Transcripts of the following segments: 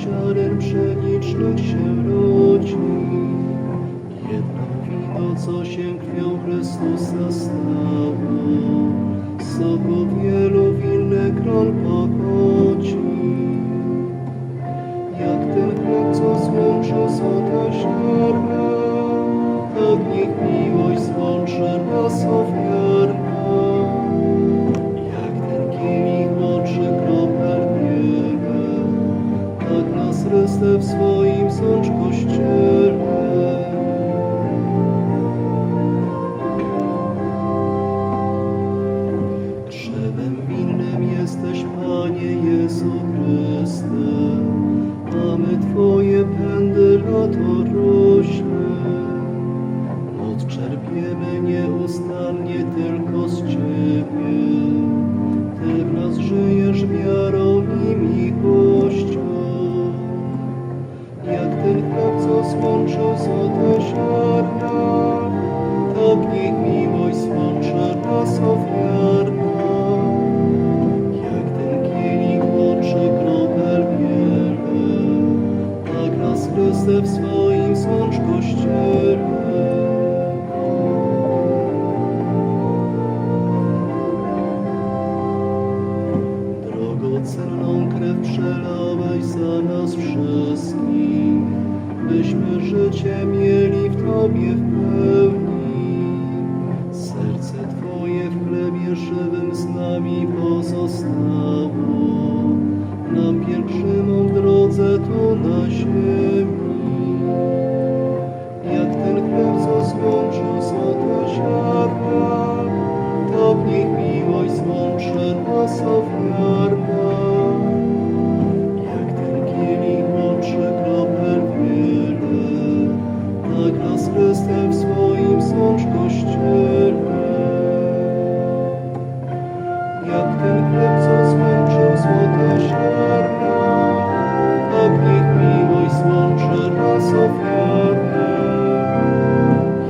ziaren przelicznych się rodzi. Jedno wino, co się krwią Chrystusa stało, z soku wielu winnych gron pochodzi. Jak ten chleb, co złączył ziarna, tak niech Czerpiemy nieustannie tylko z Ciebie. Ty w nas żyjesz wiarą i miłością. Jak ten chleb, co złączył złote ziarna, tak niech miłość złączy nas ofiarna. Życie mieli w Tobie w pełni. Serce Twoje w chlebie żywym z nami pozostało, nam pielgrzymom w drodze tu na Chryste w swoim sącz kościele. Jak ten chleb, co złączył złota tak niech miłość złączy nas ofiarne.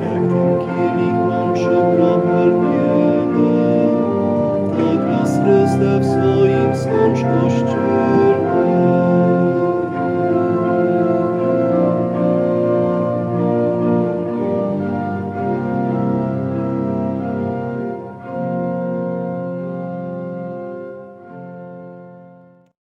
Jak ten kielich łączy kropel wiele, tak nas w swoim sącz kościele.